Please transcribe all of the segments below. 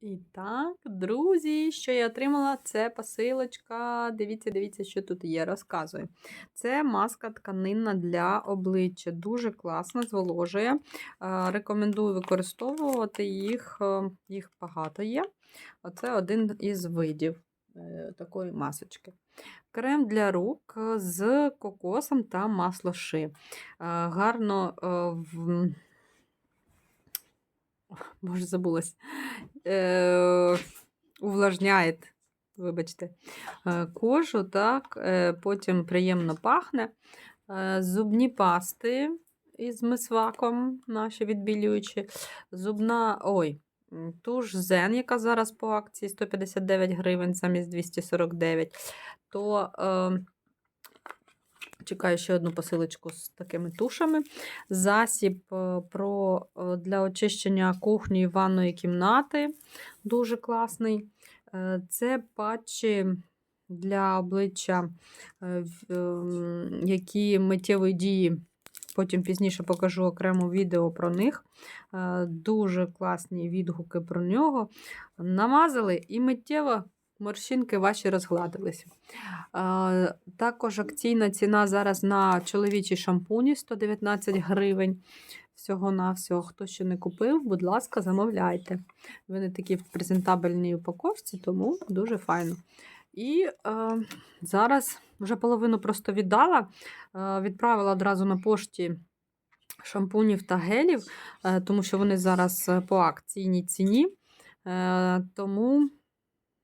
І так, друзі, що я отримала, це посилочка. Дивіться, дивіться, що тут є, розказую. Це маска тканинна для обличчя. Дуже класна, зволожує. Е, Рекомендую використовувати їх, е, їх багато є. Оце один із видів е, такої масочки. Крем для рук з кокосом та масло ши. Е, Гарно е, Боже, забулась. Е, увлажняє, вибачте, е, кожу, так, е, потім приємно пахне. Е, Зубні пасти із мисваком, наші відбілюючі. Зубна, ой, туш Зен, яка зараз по акції 159 гривень замість 249. То е, Чекаю ще одну посилочку з такими тушами. Засіб е, про, е, для очищення кухні ванної кімнати. Дуже класний. Е, Це патчі для обличчя, ем, які миттєвої дії. Потім пізніше покажу окремо відео про них. Дуже класні відгуки про нього. Намазали і миттєво морщинки ваші розгладилися. Також акційна ціна зараз на чоловічі шампуні 119 гривень. Всього-навсього, хто ще не купив, будь ласка, замовляйте. Вони такі в презентабельній упаковці, тому дуже файно. І е, зараз вже половину просто віддала. Е, відправила одразу на пошті шампунів та гелів, е, тому що вони зараз е, по акційній ціні. Е, тому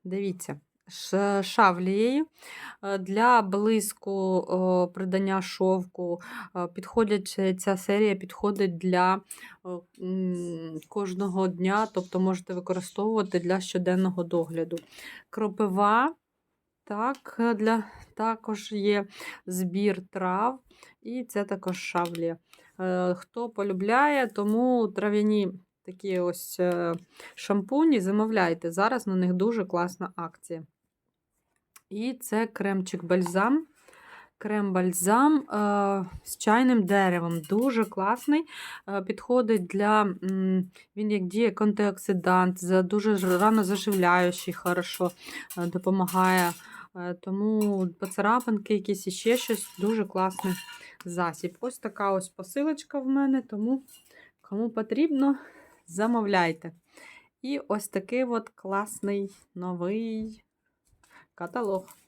дивіться, ш- шавлією е, для блиску придання шовку е, підходять е, ця серія підходить для кожного дня, тобто можете використовувати для щоденного догляду. Кропива. Так, для, також є збір трав, і це також шавлія. Е, Хто полюбляє, тому трав'яні такі ось е, шампуні замовляйте. Зараз на них дуже класна акція. І це кремчик бальзам. Крем-бальзам е, з чайним деревом. Дуже класний. Е, підходить для. м, Він як діє антиоксидант, за- дуже рано заживляючий, хорошо е, допомагає. Е, Тому поцарапинки, якісь іще щось, дуже класний засіб. Ось така ось посилочка в мене, тому кому потрібно, замовляйте. І ось такий от класний новий каталог.